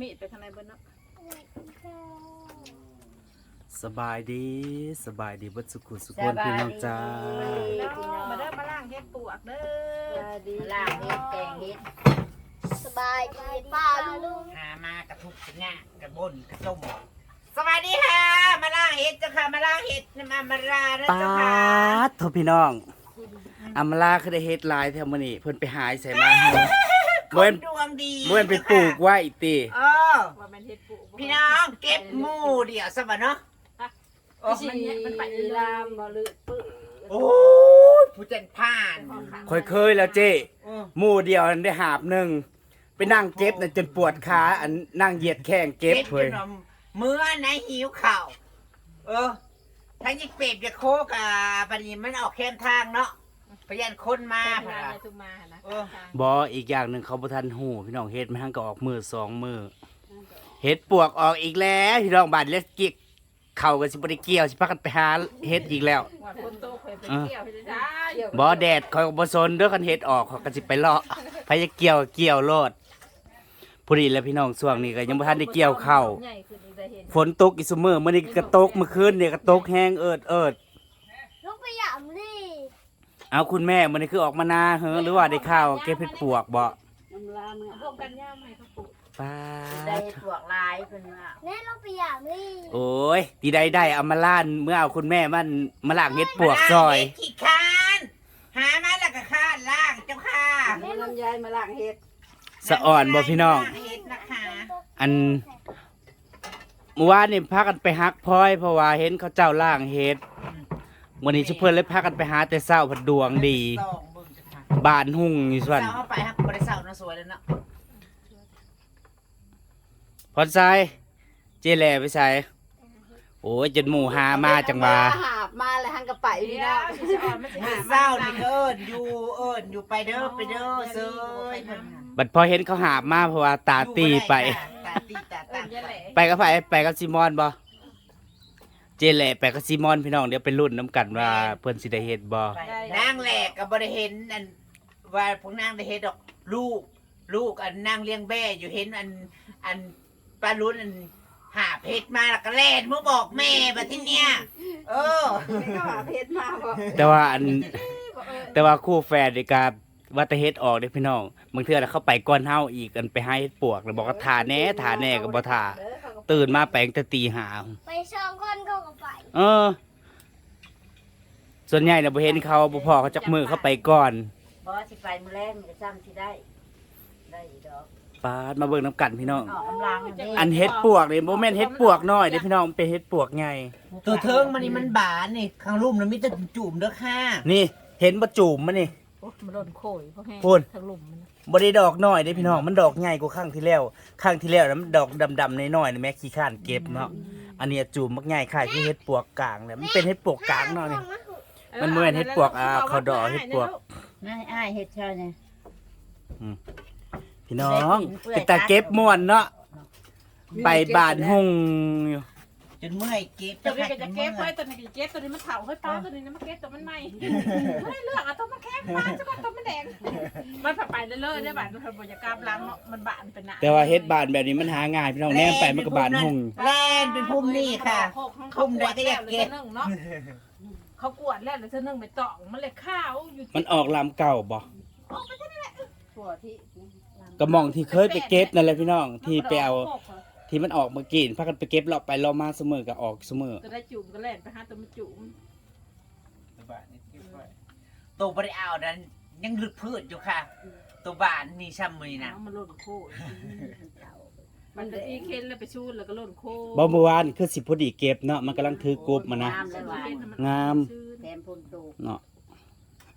มีดไปข้างในเบนเนาะสบายดีสบายดีเบัดสุขุสุขคนพี่น้องจ้ามาเด้อมาล่างเฮ็ดปวกเด้อล่างเฮ็ดแกงเฮ็ดสบายดีป้าลุงหามากระทุกกระง่ากระบนกระจมสวัสดีค่ะ มาล่างเฮ็ดเจ้าค่ะมาล่างเฮ็ดมามารานะปาเจ้าค่ะดโทพี่น้องอำมาลาคือได้เฮ็ดหลายแถวมื้อนี้เพิ่นไปหายใส่มาให้คเว้นนดวงดีเมื่อนไปปลูกไว้ติเออ พี่น้องเก็บหมู่เดี๋ยวสบะเนาะโอ้มันมันไปลามบ่ลืดปื้อโอ้ยผู้จัดผ่านค่อยเคยแล้วเจ้เออหมู่เดียวนั้นได้หาบหนึงไปนั่งเก็บน่ะจนปวดขาอันนั่งเหยียดแข้งเก็บจเพิ่นนว่าเมื่อไหนหิวข่าวเออถ้ายิ่งเปรียบจะโคกอะปานนี้มันออกแค่ทางเนาะพยานคนมามาพะพานะทุกมานะเออบ่อีกอย่างหนึงเขาบ่ทันฮู้พี่น้องเฮ็ดมาทั้งก็ออกมือสองมือ เฮ็ดปวกออกอีกแล้วพี่น้องบาดเล็กกิกเข้าก็สิบ่ได้เกี่ยวสิพากันไปหาเฮ็ดอีกแล้วว่าคนโตเคยไปเที่ยวไปได้บ่แดดคอยบ่สนเด้อคันเฮ็ดออกเขาก็สิไปเลาะพยาเกี่ยวเกี่ยวโลดพอดีแล้วพี่น้องช่วงนี้ก็ยังบ่ทันได้เกี่ยวข้าวใหญ่ขึ้นอีกได้เห็นฝนตกอีกซุมื้อมื้อนี้ก็ตกเมื่อคืนนี่ก็ตกแห้งเอิดเอิดลุงไปหยามดิเอาคุณแม่มื้อนี้คือออกมานาเฮอหรือว่าได้ข้าวเก็บเห็ดปวกบ่พวกกันย่ามให้เขา ปลูกป้าได้ด พวกลายเพิ่นว่าแน่ลุงไปหยามดิโอ้ยที่ใดได้เอามาล้านเมื่อเอาคุณแม่มันมาล้างเห็ดปวกซอยเฮ็ดขี้คาน หามาแล้วก็คานล่างเจ้าค่ะนี่ลำไยมาล่างเฮ็ดสะอ่อนบ่พี่น้องล่างเฮ็ดนะคะอัน เมื่อวานนี่พากันไปฮักพลอยเพราะว่าเห็นเขาเจ้าล่างเฮ็ดวันนี้ชุเพิ่นเลยพากันไปหาแต่เช้าพัดดวงดี สองเบิ่งเจ้าค่ะบ้านหุ่งอยู่ส่วนเช้าเข้าไปฮักบ่ได้เช้าเนาะสวยแล้วเนาะ พอดไซเจแหล่ไปใส่โอ้ยจนหมู่หามาจังว่าหาบมาแล้วหันกระไปพี่น้องจะอ่อนมันสิมื้หาอเช้านี่เอิ้นอยู่เอิ้นอยู่ไปเด้อไปเด้อเซยเพิ่นน่ะบัดพอเห็นเขาหาบมาเพราะว่าตาตีไป ตาตีตาเอิ้ตานยะแหละไปกับไผไปกับซีมอนบ่เจแหล่ไปกับซีมอนพี่น้องเดี๋ยวไปรุ่นน้ำกันว่าเพิ่นสิได้เฮ็ดบ่นางแหลกก็บ่ได้เห็นอันว่าพวกนางได้เฮ็ดดอกลูก ลูกอันนางเลี้ยงแบ่อยู่เห็นอันอัน ปลาลุ้นอันหาเพชรมาแล้วก็แล่นมาบอกแม่บัดทีเนี้ยเออก็หาเพชรมาบ่แต่ว่าอัน แต่ว่าคู่แฝดนี่ก็ว่าแต่เฮ็ดออกเด้อพี่น้องบางเทื่อน่ะเข้าไปก่อนเฮาอีกกันไปหาเฮ็ดปวกแล้วบอกว่าทาแหน่ทาแหน่ก็บ่ทาตื่นมาแปลงแต่ตีห้าไปสองคนเขาก็ไปเออ ส่วนใหญ่น่ะบ่เห็นเขาบ่พอเขาจักมือเขาไปก่อน บ่สิไปมื้อแรกมันก็ซ้ำสิได้ได้อีดอก ปาดมาเบิ่งน้ำกันพี่น้อง ออกกำลังนี่อันเฮ็ดปวกนี่บ่แม่นเฮ็ดปวกน้อยเด้อพี่น้องมันเป็นเฮ็ดปวกใหญ่ตัวเทิงมันนี่มันบานนี่ข้างลุ่มมันมีแต่จุ่มๆเด้อค่ะนี่เห็นบ่จูมมันนี่ โอ้มันโดนโขยเพราะแห้งพูด ทางหลุมมันบ่ได้ดอกน้อยเด้อพี่น้องมันดอกใหญ่กว่าครั้งที่แล้วครั้งที่แล้วน่ะมันดอกดำๆน้อยๆนี่แม่ขี้ข้านเก็บเนาะอันเนี้ยจูมมักใหญ่คล้ายคือเฮ็ดปวกกลางเนี่ยมันเป็นเฮ็ดปวกกลางเนาะนี่ มันเหมือนเฮ็ดปวกอ่าเขาดอกเฮ็ดปวก นายอ้ายเฮ็ดเช่าเนี่ย พี่น้องเป็นตาเก็บม่วนเนาะไปบ้านหุ่งอยู่จนเมื่อยเก็บตัวนี้ก็จะจเก็บนไว้มื่อยตัวนี้ก็จะเก็บตัวนี้มันเผาให้ป้าตัวนี้นะมันเก็บตัวมันใหม่ไม่เลือกเอาตัวมันแข็งป้าจังตัวมันแดงมันผัดไปเรื่อยๆได้บาดมันบรรยากาศล้างเนาะมันบานเป็นหนาแต่ว่าเฮ็ดบ้านแบบนี้มันหาง่ายพี่น้องแนมไปมันก็บ้านหุ่งแล่นเป็นพุ่มนี่ค่ะพุ่มใดก็อยากเก็บเนาะเขากวดแล้วแล้วเธอนึ่งไปตองมันเลยข้าวอยู่มันออกลำเก่าบ่ถั่วที่กระ หมองที่เคยไปเก็บนั่นแหละพี่น้อง ที่ไปเอาที่มันออกมากินพากันไปเก็บเลาะไปเลาะมาเสมอก็ออกเสมอจะได้จุ่มก็แล่นไปหาตัวมันจุ่มตัวบริเอานั้นยังลึกพืชอยู่ค่ะ ตัวบ้านนี่ช่ำมือนะมันหล่นโคตรมันจะอีเค้นแล้วไปชูดแล้วก็หล่นโคตรบ่เมื่อวานคือสิพอดีเก็บเนาะมันกำลังถือกบมานะ งามแถมพุ่นตู เนาะ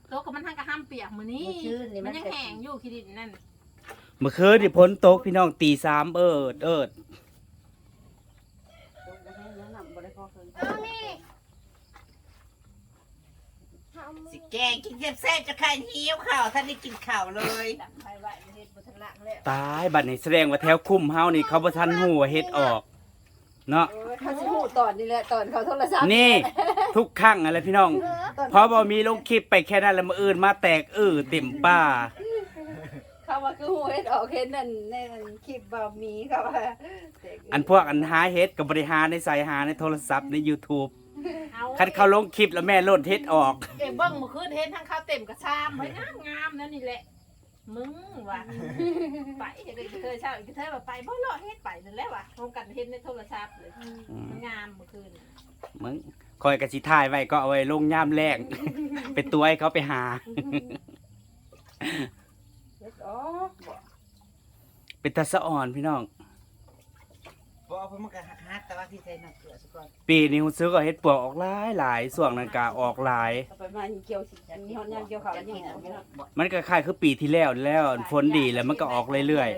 โต๊ะกับมันทางกระห้ามเปียกมือนี้มันชื้นนี่มัมันน ยังจะแห้งอยู่คิดินนั่น เมื่อคืนที่พ้นตกพี่น้องตีสามเอิดเอิดเอานี่ทำสิแกงกินแซ่บๆจะค่ะหิวข้าวท่านได้กินข้าวเลยดับไฟไว้เฮ็ดบนทางล่างแล้วตายบัดนี้แสดงว่าแถวคุ้มเฮานี่เขาบ่ทันฮู้ว่าเฮ็ดออก เนาะเขาสิหูตอนนี้แหละตอนเขาโทรศัพท์นี่ ทุกครั้งอะไรพี่น้องพอบ่มีลงคลิปไปแค่นั้นแล้วมื้ออื่นมาแตกอื้อเต็มป่า เขาว่าคือหูเฮ็ดออกเห็นนั่นในนั่นคลิปบ่าวหมีเขาว่าอันพวกอันหาเฮ็ดกับบริหารในสายหาในโทรศัพท์ใน YouTube เอาคันเขาลงคลิปแล้วแม่โลดเฮ็ดออกเอ็มเบิ้งเมื่อคืนเห็นทั้งข้าวเต็มกระชามไว้งามงามๆนั่นนี่แหละ มึงว่ะไปเห็นเคยเช่าอีกเธอว่าไปบ่เลาะเฮ็ดไปนั่นแหละว่ะโครงกันเห็นในโทรศัพท์เลยอืมมันงามเมื่อคืนมึงคอยกระสิถ่ายไว้ก็เอาไว้ลงยามแรก ไปตัวให้เขาไปหาเฮ็ด ออกบ่เป็นตาสะอ่อนพี่น้องบอกเพิ่นมันก็ฮักๆแต่ว่าที่ใส่น้ำเกลือซะก่อนปีนี้ผมซื้อก็เฮ็ดปวกออกหลายหลายส่วงนั้นกาออกหลาย เอาไปมาเกี่ยวสิมีฮอดยามเกี่ยวข้าวยังออกไม่ได้มันก็คล้ายคือปีที่แล้วแล้วฝนดีแล้วมันก็ออกเรื่อย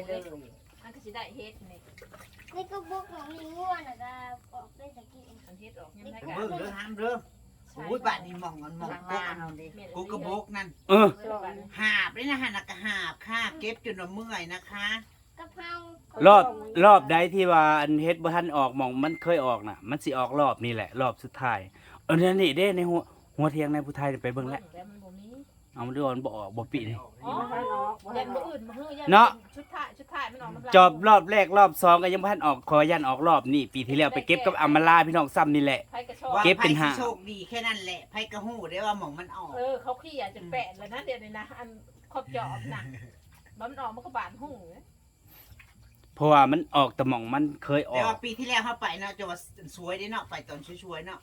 มันก็สิได้เฮ็ดนี่นี่ก็บุกของมีง่วนนะก็ออกได้ตะกี้ มันเฮ็ดออกยังไงเบิ่งเด้อห้ามเด้อ โอ้ยบาดนี้มองมันมองกกอันกูกระบกนั่นๆเออหาบเลยนะฮะนักก็หาบค่ะ เก็บจนว่าเมื่อยนะคะกะเพรารอบรอบใดที่ว่าอันเฮ็ดบ่ทันออกหมองมันเคยออกน่ะ มันสิออกรอบนี้แหละ รอบสุดท้ายเออเนี่ยนี่เด้ในหัวหัวเทียงในผู้ไทยไปเบิ่งแล้วแล้วมันบ่มี เอามาดูว่ามันบ่ออกบ่ปีนี่ อ๋อบ่ทันออกบ่ทัยันนอบ่อกอื่นบ่ฮื้อยัเนาะ ชุดท้ายชุดท้ายมันออกน้ำลายจอบรอบแรกรอบสองก็ยังบ่ทันออกขอยันออกรอบนี้ปีที่แล้วไปเก็บกับอำมาลาพี่น้องซ้ำนี่แหละไผกระชอบว่าเก็บเป็นไผหาสิโชคดีแค่นั้นแหละไผกระหู้ได้ว่าหมองมันออกเออเขาขี้อยากจะแปะแล้วนะเดี๋ยวนี้นะอันขอบจอบน่ะบ่มันออกมันก็บานหุ่งเลยเพราะว่ามันออกแต่หม่องมันเคยอแต่อก ว่าปีที่แล้วเข้าไปเนาะจะว่าสวยได้เนาะไปตอนสวยๆเนาะ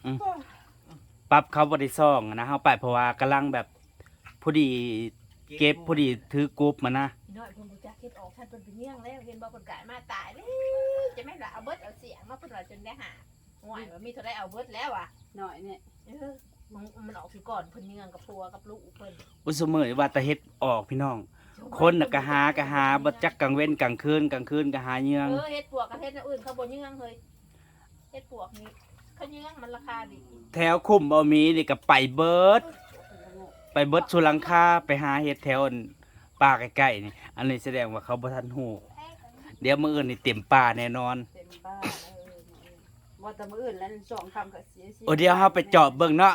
ปรับเขาบ่ได้ซ่องนะเฮาไปเพราะว่ากำลังแบบ ผู้ดีเก็บผู้ดีถือกรุ๊ปมานะพี่น้อยเพิ่นบ่จักเฮ็ดออกท่านเพิ่นไปเยี่ยงแล้วเห็นบ่เพิ่นกายมาตายเลยจะแม่นว่าเอาเบิดเอาเสียงมาเพิ่นว่าจนได้หาห่วยว่ามีเท่าไดเอาเบิดแล้วอะหน่อยเนี่ยเออมันมันออกสิก่อนเพิ่นเยี่ยงกับผัวกับลูกเพิ่นอุสมอว่าแต่เฮ็ดออกพี่น้อง คนน่ะก็หาก็หาบ่จักกลางเว้นกลางคืนกลางคืนก็หาเยืองเออเฮ็ดปวกกับเฮ็ดอันอื่นเขาบ่เยี่ยงเฮ้ยเฮ็ดปวกนี่เขาเยี่ยงมันราคาดีแถวคุ้มบ่มีนี่ก็ไปเบิด ไปเบิดสุลังคาไปหาเฮ็ดแถวอันป่าใกล้ๆนี่ อันนี้แสดงว่าเขาบ่ทันฮู้แพ้กันเดี๋ยวมื้ออื่นนี่เต็มป่าแน่นอน เต็มบ้านเออบ่แต่มื้ออื่นแล้วสองคำก็เสียชีวิตโอ้เดี๋ยวเฮาไปเจาะเบิ่งเนาะ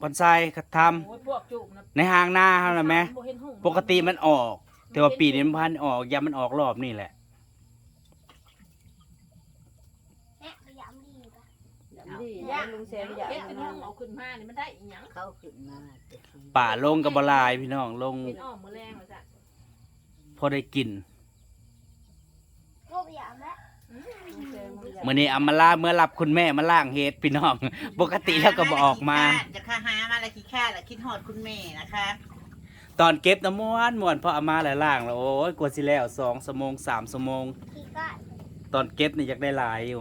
บอนไซก็ทำโอ้ยพวกจุกนะในห้างหน้าเฮาน่ะแม่บ่เห็นหุ่งปกติมันออก แต่ว่าปีนี้มันพันออกยามมันออกรอบนี่แหละ แม่พยายามดีปะ อย่างดีย่าลุงแซมอยากเฮ็ดอันนะหุ่งเอาขึ้นมานี่มันได้อีหยังเข้าขึ้นมาป่าลงกับบหลายพี่น้องลงเป็นอ้อมมื้อแรงว่าซั่นพอได้กินก็พยายามแล้วลุงแซมอยากมื่อนี้อามาลาเมื่อรับคุณแม่มาล่างเฮ็ดพี่น้อง ปกติแล้วก็บออกมา จะค่าหามาละขี้ข้าละคิดฮอดคุณแม่นะคะ ตอนเก็บน้ำม้วนม้วนพออามาแล้วล่างแล้วโอ้ยกว่าสิแล้วสองชั่วโมงสามชั่วโมงขี้ก้านตอนเก็บนี่อยากได้หลายอยู่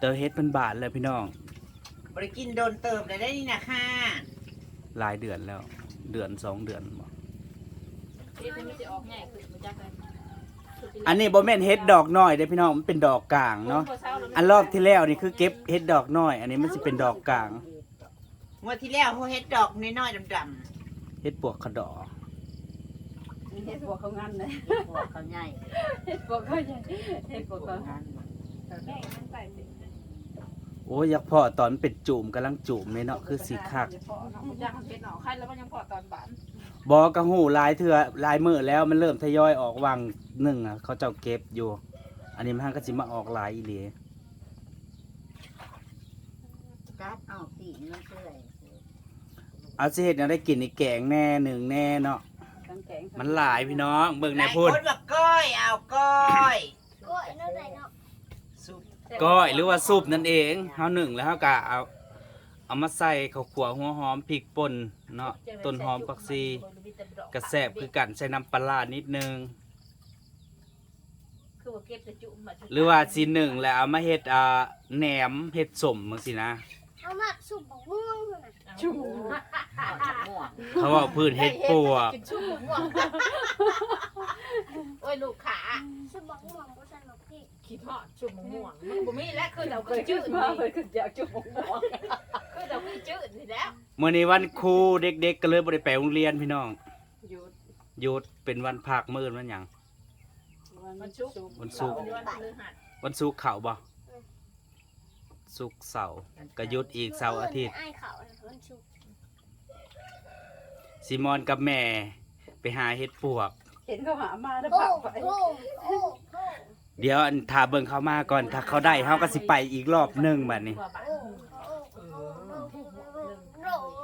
เตอเฮ็ดเป็นบาทแล้วพี่น้อง บริกินโดนเติมได้ได้นี่นะค่ะหลายเดือนแล้ว เดือนสองเดือนบ่เฮ็ดให้มันสิออกง่ายขึ้นบ่จักเลยอันนี้บ่แม่นเฮ็ดดอกน้อยเด้อพี่น้องมันเป็นดอกกลางเนาะ อันรอบที่แล้วนี่คือเก็บเฮ็ดดอกน้อย อันนี้มันสิเป็นดอกกลาง งวดที่แล้วเขาเฮ็ดดอกน้อยๆดำเฮ็ดปวกขะดอ เฮ็ดพวกเขางั้นเลยๆพวกเขาใหญ่เฮ็ดพวกเขาใหญ่เฮ็ดพวกเขาแม่มันใส่สิ โอ้ยอยากพอตอนเป็นจุ่มกำลังจุ่มเลยเนาะคือสิคักบ่จักมันเป็นออกคันแล้วมันยังพอตอนบานบอกระหูหลายเถื่อหลายมือแล้วมันเริ่มทยอยออกวังหนึ่งอะเขาเจ้าเก็บอยู่ อันนี้มันก็สิมาออกหลายอีหลีกัดออกสีมันเปื่อยเอาสิเฮ็ดแนวได้กินนี่แกงแน่หนึ่งแน่เนาะทั้งแกงมันหลายพี่น้องเบิ่งหในลายพูดคนบอกก้อยเอาก้อย ก็ไอ้นั่นไหนเนาะ ซุป ก้อยหรือว่าซุปนั่นเองเฮาหนึ่งแล้วเฮาก็เอาเอามาใส่ข้าวขัวหัวหอมพริกป่นเนาะต้นหอมผักชีกระแซบคือกันใส่น้ำปลาร้านิดนึงคือว่าเก็บแต่จุ่มมาหรือว่าสิหนึ่งแล้วเอามาเฮ็ดอ่าแหนมเฮ็ดสมจังซี่นะเอามาสุบบอกม่วงเท่านั้นจุ่มเขาว่าพื้นเฮ็ดปวกกินชุ่มม่วงโอ้ยลูกขาสุบบอกม่วง ก็สนุกพี่คิดฮอดชุ่มม่วงมันบ่มีแล้วคือเราเคคืยอจืจืดดมานี่เคยขึ้นอยากจุ่มหัวคือเราคือจืดนี่แล้วมื่อนี้วันครูเด็กๆก็เลยบ่ได้ไปโรงเรียนพี่น้องหยุดหยุดเป็นวันพักมื้อวันหยังมันชุกวันศุกร์วันพฤหัสวันศุกร์เขาบ่ศุกร์เสาร์ก็หยุดอีกเสาร์อาทิตย์ไอ้เขามันสุบซิมอนกับแม่ ไปหาเฮ็ดปวกเห็นเขาหามาแล้วโอ้พาไปโหโอ้โห เดี๋ยวอันถ้าเบิ่งเขามาก่อนถ้าเขาได้เขาก็สิไปอีกรอบหนึงบัดนี้กว่าบาทโอ้โหโอ้โห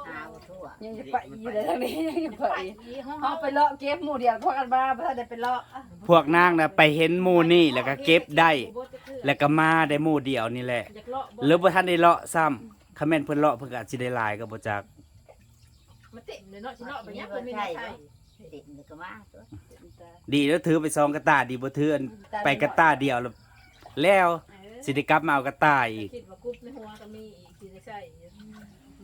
หาบ่ทั่วยังจะไปอยู่เลยทางนี้ยังจะไปไปอีห้องเขาไปเลาะเก็บหมู่เดียวพากันมาเพื่อได้ไปเลาะพวกนางน่ะไปเห็นหมู่นี่แล้วก็เก็บได้ แล้วก็มาได้หมู่เดียวนี่แหละอยากเลาะหรือบ่ทันได้เลาะซ้ำคอมเมนต์เพิ่นเลาะเพิ่นก็อาจสิได้หลายก็บ่จักมันเต็มเลยเนาะสิเนาะไปยังเพิ่นมีใช่ติดนี่ก็มาตัว ดีแล้วถือไปซองกระตาดีบ่ถืออันไปกระตาเดียวแล้วแล้วสิได้กลับมาเอากระตาอีกคิดว่ากรุ๊ปในหัวก็มีอีกสิได้ใช่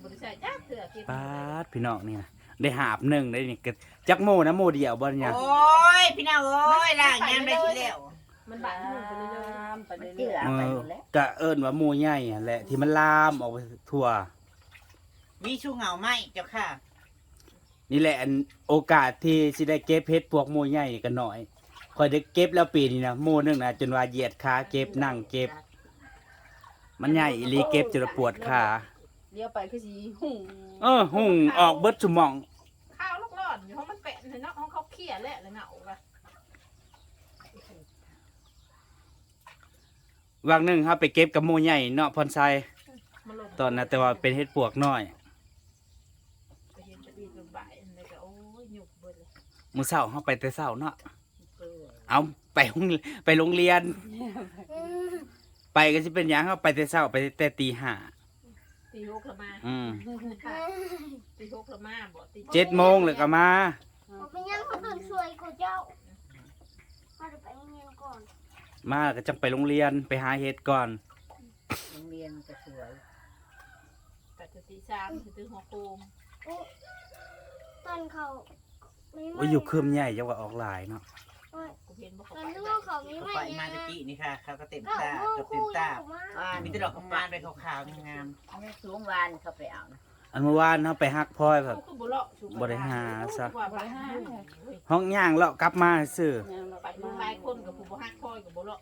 บ่ได้ใช่จ้าเถื่อเก็บปาดพี่น้องนี่นะได้หาบหนึ่งได้นี่ก็จักโมนะโมเดียวบ่เนี่ยโอ้ยพี่น้องโอ้ยล่างยามได้ทีแล้วมันบาดหูไปเลยไปเรื่อยเอๆไปอหมดแล้วก็เอิ้นว่าหมู่ใหญ่หั่นแหละที่มันลามออกไปทั่ว มีชูเหงาไหมเจ้าค่ะ นี่แหละอันโอกาสที่สิได้เก็บเพชรพวกหมู่ใหญ่ก็น้อยคอยได้เก็บแล้วปีนี้นะหมู่หนึงนะจนว่าเหยียดขาเก็บนั่งเก็บ มันใหญ่อีหลีเก็บจนปวดขาเลี้ยวไปคือสิหุ่งเออหุ่งออกเบิดสมอง ข้าวลูกหลอดอยู่ห้องมันแปะเลยเนาะห้องเขาเขี่ยแหละแล้วเหงาละวางหนึงครับไปเก็บกับหมู่ใหญ่เนาะพรไซมันลงตอนนั้นแต่ว่าเป็นเฮ็ดปวกน้อย ไปเห็นตะบีตะบ่ายอันนี้ก็โอ้ยหยุกเบิดเลย มื้อเช้าเฮาไปแต่เช้าเนาะเปื่อยเอาไปโรงไปโรงเรียน ไปก็สิเป็นหยังเฮาไปแต่เช้าไปแต่ตีห้าตีหกละมาอืมตีหกละมาบ่ตีเจ็ดโมงเลยก็มาผมเป็นยังเขาตื่นสวยกว่าเจ้าเขาจะไปโรงเรียนก่อนมาก็จังไปโรงเรียนไปหาเฮ็ดก่อนโรงเรียนก็สวยแต่จะตีสามจะตื่นหัวโคมตอนเขา ไม่ว่าอยู่คืมใหญ่จังว่าออกหลายเนาะกูเห็นบ่เขาตอนไปที่ได้ว่าเขาไม่เขาไม่ไปเนี่มายตะกี้นี่ค่ะเขาก็เต็มก็ตาพ่อเกือบคเต็รูมตา อยู่มาบ้านมีแต่ดอกกำมานไปขาวๆงามอันนี้สูงวานเขาไปเอานะอันเมื่อวานเฮาไปฮักพลอยแบบกูบ่เลาะสูงบ่ได้หาซะว่าบ่ได้หาห้องย่างเลาะกลับมาซื่อเนี่ยเราไปไปมึมางหลายคนกับผู้บ่ฮักคอยกับบ่เลาะ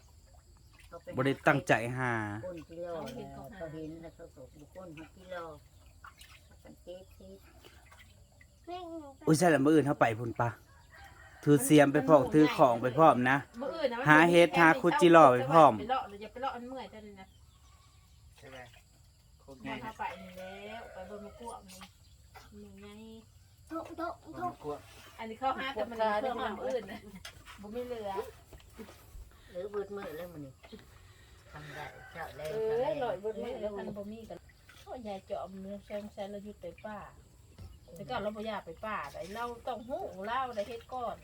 เขาไปบ่ได้ตั้งใจหาคนกิโลแล้วเขาเห็นแล้วเขาส่งบุคคลหกกิโลกันเจ๊ ที่อุ้ยใช่ละมื้ออื่นเฮาไปพุ่นปะถือเสียมไปพร้อมถือของไปพร้อมนะ มื้ออื่นน่ะมันหาเฮ็ดหาคุดจิหล่อไปพร้อม ไปเลาะเลยอย่าไปเลาะอันเมื่อยเท่านั้นนะๆใช่ไหมโคตรมัง่านยพาไปนี่แล้วไปเบิ่งมะกวกนี่นี่ไงโถโถโถกลัวอันนี้เขาหาแต่มันเพิ่มอันอื่นน่ะบ่มีเหลือ หรือเบิดมือแล้วมันนี่ทำได้เจ้าแรเองอลอยเบิ่งมื้อแล้วคันบ่มีกันโอ้ยายจอมเนื้อแซงแซนแล้วอยู่แต่ป่า แต่ก็เราบ่อยากไปป่าได้เราต้องฮู้เราได้เฮ็ดก่อน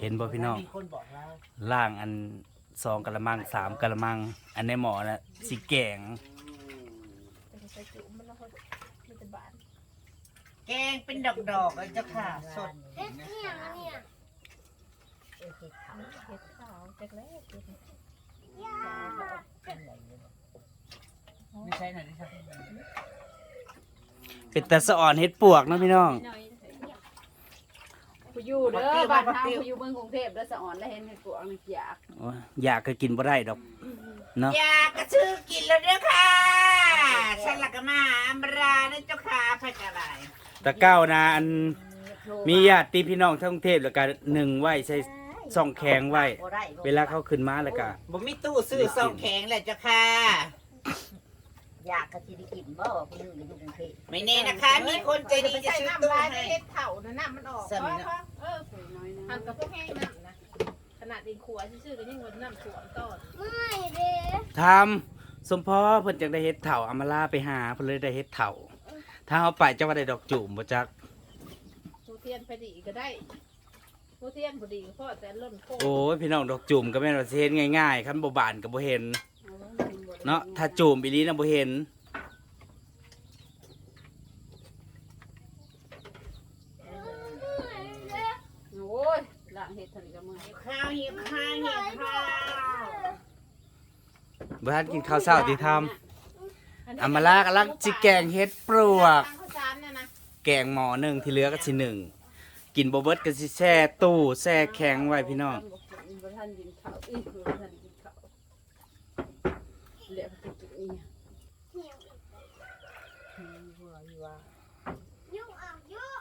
เห็นบ่พี่น้อง มีคนบอกเราล่างอันสองกะละมังสามกะละมัง อันในหมอน่ะสิแกง แต่ก็ใส่จุ่มมันแล้วเขามีแต่บานแกงเป็นดอกๆเลยเจ้าค่ะ สดเอ๊ะเนี่ยเนี่ยเออที่เขาเฮ็ดขาวจักแล้วเฮ็ดย่าไม่ใช่หน่อยดิครับ เป็นตาสะอ่อนเฮ็ดปวกเนาะพี่น้องน้อยผู้อยู่เด้อบ้านเฮาผู้อยู่เมืองกรุงเทพเด้อสะอ่อนแล้วเห็นเห็ดปวกนี่อยากโอ้ยอยากก็กินบ่ได้ดอกเนาะอยากกระชื่อกินแล้วเด้อค่ะฉันละก็มาอัมรานะเจ้าค่ะไปกะไรตะเก้านะอันมีญาติพี่น้องทั้งกรุงเทพแล้วก็หนึ่งไว้ใส่ซ่องแข็งไว้ บ่ได้เวลาเขาขึ้นมาแล้วก็บ่มีตู้ซื้อซองแข็งเลยเจ้าค่ะ อยากกะสิได้กินบ่ผู้อยู่อยู่กรุงเทพไม่แน่นะคะ มีคนใจดีจะใส่ซื้อน้ำตู้ลายให้ เฮ็ดเผานะน้ำมันออกสมินะเออสวยน้อยนะทำกับพวกแห้งน้ำนะ ขนาดดินขัวซื่อๆก็ยังงดน้ำสวมต้นไม่เด้ทำสมพอเพิ่นจังได้เฮ็ดเถ่าเอามาลาไปหาเพิ่นเลยได้เฮ็ดเถ่าถ้าเฮาไปจะว่าได้ดอกจุ่มบ่จัก ผู้เทียนไปดีก็ได้ผู้เทียนพอดีเพราะแต่ล่นโคโอ้ยพี่น้องดอกจุ่มก็แม่นว่าสิเฮ็ดง่ายๆคันบ่บานก็บ่เห็น เนาะถ้าจุ่มอีหลีน่ะบ่เห็นโอ้ยล้างเห็ดเท่านี้ก็มือหิวข้าวหิวข้าวหิวข้าวบ่ทันกินข้าวเช้าติทำอามาลากำลังสิแกงเฮ็ดปลวก ข้าวสารเนี่ยนะแกงหม้อหนึงที่เหลือก็สิหนึ่งกินบ่เบิดก็สิแช่ตู้แช่แข็งไว้พี่น้องบ่ทันกินข้าวอีกบ่ทันกินข้าวเหลือไปกินอีก ยุ่งอะยุ่ง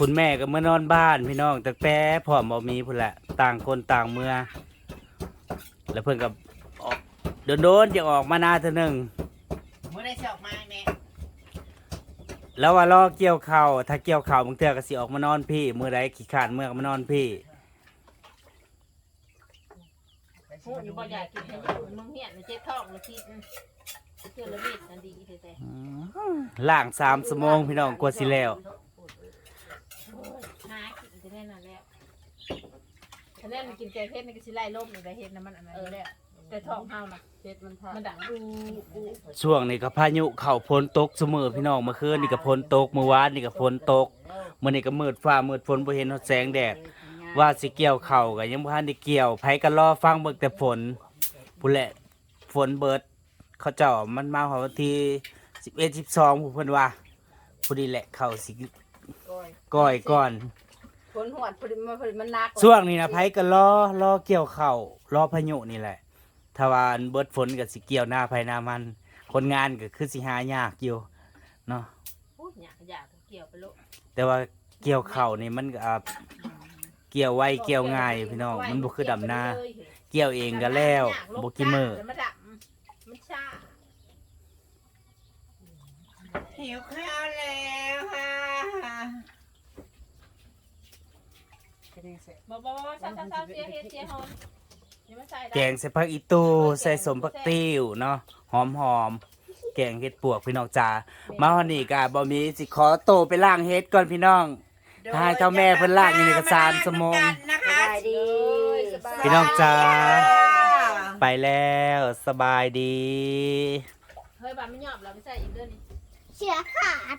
คุณแม่ก็เมื่อนอนบ้านพี่น้องแต่แป๊พร้อมบ่มีพุ่นแหละต่างคนต่างเมื่อ แล้วเพิ่นก็ออกโดนๆจะออกมานาเท่านึงเมื่อได้สิออกมาแม่แล้วว่ารอเกี่ยวข้าวถ้าเกี่ยวข้าวบางเทื่อก็สิออกมานอนพี่มื้อใดขี้ขานเมื่อก็มานอนพี่พูดอยู่บ่อยากกินให้อยู่มึงเหี้ยนเจ็บท้องเลยพี่เชื่อละมิดนั่นดีแท้ล่างสามชั่วโมงพี่น้องกว่าสิแล้วๆ หากินจะได้นั่นแหละถ้าแน่มันกินแกงเทศนี่ก็สิไล่ลมนี่ได้เฮ็ดน้ำมันอันนั้นแหละแต่ท้องเฮาน่ะเจ็ดมันทามันดังอูอูช่วงนี้ก็พายุเข้าฝนตกเสมอพี่น้องเมื่อคืนนี่ก็ฝนตกเมื่อวานนี่ก็ฝนตกมื้อนี้ก็มืดฟ้ามืดฝนบ่เห็นแสงแดด ว่าสิเกี่ยวเข่าวก็ยังบ่ทันได้เกี่ยวไผก็รอฟังเบิ่งแต่ฝนผู้นแหละฝนเบิด เขาเจ้ามันมาวันที่11 12ผู้เพิ่นว่าผู้นี้แหละเขาสิ ก้อยก้อยก่อน ผลหวดพอดีมันพอดีมันหนักช่วงนี้นะไผก็รอรอเกี่ยวข้าวรอพายุนี่แหละถ้าว่าอันเบิดฝนก็สิเกี่ยวหน้าไผหน้ามัน คนงานก็คือสิหายากอยู่เนาะพูดอยากอยากเกี่ยวไปโลแต่ว่าเกี่ยวข้าวนี่มันก็อ่าเกี่ยวไวเกี่ยวง่ายพี่น้องมันบ่คือดำนาเกี่ยวเองก็แล้วบ่กี่มื้อมันดำมันช้าหิวข้าวแล้วค่ะ บ่บ่บ่เช้าเช้าเช้าเสียเฮ็ดเสียหอมอย่ามาใส่แกงใส่ผักอีตูใส่สมผักติ้วเนาะหอมหอมแกงเห็ดปวกพี่น้องจ๋ามาฮอดนี่ก็บ่มีสิขอโตไปล้างเห็ดก่อนพี่น้องถ้าให้เจ้าแม่เพิ่นล่ากอยู่นี่ก็สามชั่วโมงนสบายดีพี่น้องจ๋า ไปแล้วสบายดี เฮ้ยบ้านไม่ยอมเราไม่ใส่อีกเด้อนี่ เสียขาด